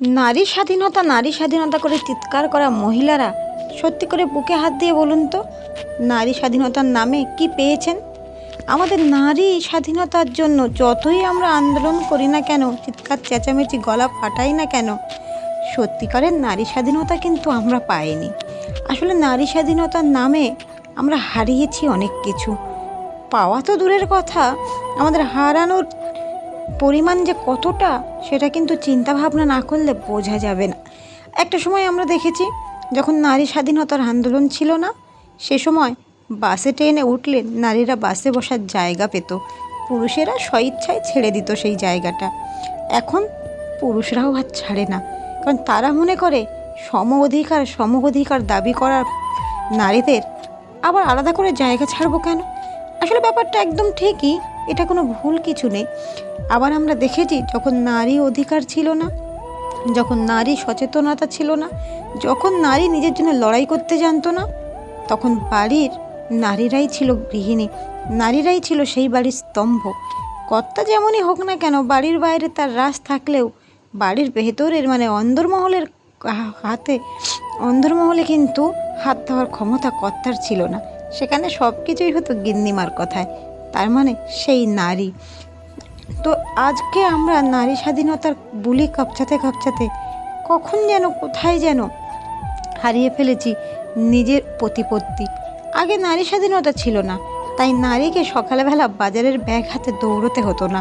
নারী স্বাধীনতা নারী স্বাধীনতা করে চিৎকার করা মহিলারা সত্যি করে বুকে হাত দিয়ে বলুন তো, নারী স্বাধীনতার নামে কি পেয়েছেন? আমাদের নারী স্বাধীনতার জন্য যতই আমরা আন্দোলন করি না কেন, চিৎকার, চেঁচামেচি, গলা ফাটাই না কেন, সত্যিকারের নারী স্বাধীনতা কিন্তু আমরা পাইনি। আসলে নারী স্বাধীনতার নামে আমরা হারিয়েছি অনেক কিছু। পাওয়া তো দূরের কথা, আমাদের হারানোর পরিমাণ যে কতটা, সেটা কিন্তু চিন্তা ভাবনা না করলে বোঝা যাবে না। একটা সময় আমরা দেখেছি, যখন নারী স্বাধীনতার আন্দোলন ছিল না, সে সময় বাসে ট্রেনে উঠলে নারীরা বাসে বসার জায়গা পেত। পুরুষেরা স্বইচ্ছায় ছেড়ে দিত সেই জায়গাটা। এখন পুরুষরাও আর ছাড়ে না। কারণ তারা মনে করে, সম অধিকার সম অধিকার দাবি করার নারীদের আবার আলাদা করে জায়গা ছাড়বো কেন? আসলে ব্যাপারটা একদম ঠিকই এটা কোনো ভুল কিছু নেই। আবার আমরা দেখেছি যখন নারী অধিকার ছিল না, যখন নারী সচেতনতা ছিল না, যখন নারী নিজের জন্য লড়াই করতে জানতো না, তখন বাড়ির নারীরাই ছিল গৃহিণী। নারীরাই ছিল সেই বাড়ির স্তম্ভ। কর্তা যেমনই হোক না কেন, বাড়ির বাইরে তার রাস থাকলেও বাড়ির ভেতরের মানে অন্দরমহলের হাতে, অন্দরমহলে কিন্তু হাত দেওয়ার ক্ষমতা কর্তার ছিল না। সেখানে সব কিছুই হতো গিন্নিমার কথায়। তার মানে সেই নারী। তো আজকে আমরা নারী স্বাধীনতার বুলি কাঁপছাতে কাঁপছাতে কখন যেন কোথায় যেন হারিয়ে ফেলেছি নিজের প্রতিপত্তি। আগে নারী স্বাধীনতা ছিল না, তাই নারীকে সকালবেলা বাজারের ব্যাগ হাতে দৌড়তে হতো না।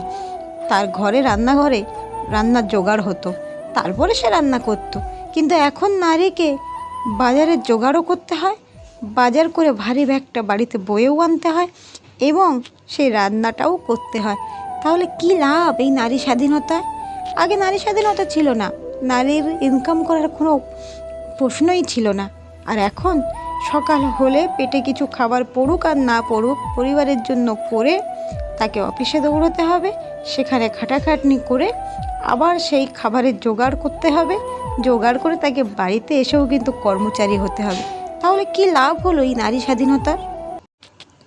তার ঘরে রান্নাঘরে রান্নার জোগাড় হতো, তারপরে সে রান্না করত। কিন্তু এখন নারীকে বাজারের জোগাড়ও করতে হয়, বাজার করে ভারী ব্যাগটা বাড়িতে বয়েও আনতে হয় এবং সেই রান্নাটাও করতে হয়। তাহলে কি লাভ এই নারী স্বাধীনতায়? আগে নারী স্বাধীনতা ছিল না। নারীর ইনকাম করার কোনো প্রশ্নই ছিল না। আর এখন সকাল হলে পেটে কিছু খাবার পড়ুক আর না পড়ুক পরিবারের জন্য করে তাকে অফিসে দৌড়তে হবে। সেখানে খাটাখাটনি করে আবার সেই খাবারের জোগাড় করতে হবে। জোগাড় করে তাকে বাড়িতে এসেও কিন্তু কর্মচারী হতে হবে। তাহলে কি লাভ হলো এই নারী স্বাধীনতার?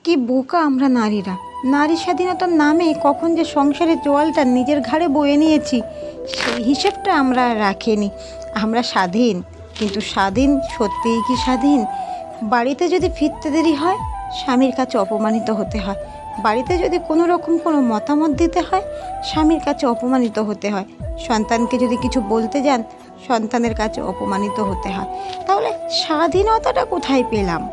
কি বোকা আমরা নারীরা? নারী স্বাধীনতার নামে কখন যে সংসারের জোয়ালটা নিজের ঘাড়ে বয়ে নিয়েছি, সেই হিসেবটা আমরা রাখিনি। আমরা স্বাধীন, কিন্তু স্বাধীন সত্যিই কি স্বাধীন? বাড়িতে যদি ফিরতে দেরি হয়, স্বামীর কাছে অপমানিত হতে হয়। বাড়িতে যদি কোনো রকম কোনো মতামত দিতে হয়, স্বামীর কাছে অপমানিত হতে হয়। সন্তানকে যদি কিছু বলতে যান, সন্তানের কাছে অপমানিত হতে হয়। তাহলে স্বাধীনতাটা কোথায় পেলাম?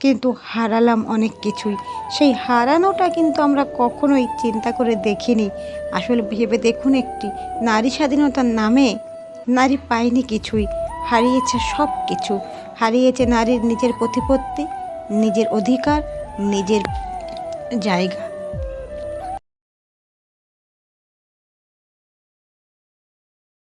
কিন্তু হারালাম অনেক কিছুই। সেই হারানোটা কিন্তু আমরা কখনোই চিন্তা করে দেখিনি। আসলে ভেবে দেখুন একটি, নারী স্বাধীনতার নামে নারী পায়নি কিছুই, হারিয়েছে সব কিছু হারিয়েছে নারীর নিজের প্রতিপত্তি, নিজের অধিকার, নিজের জায়গা।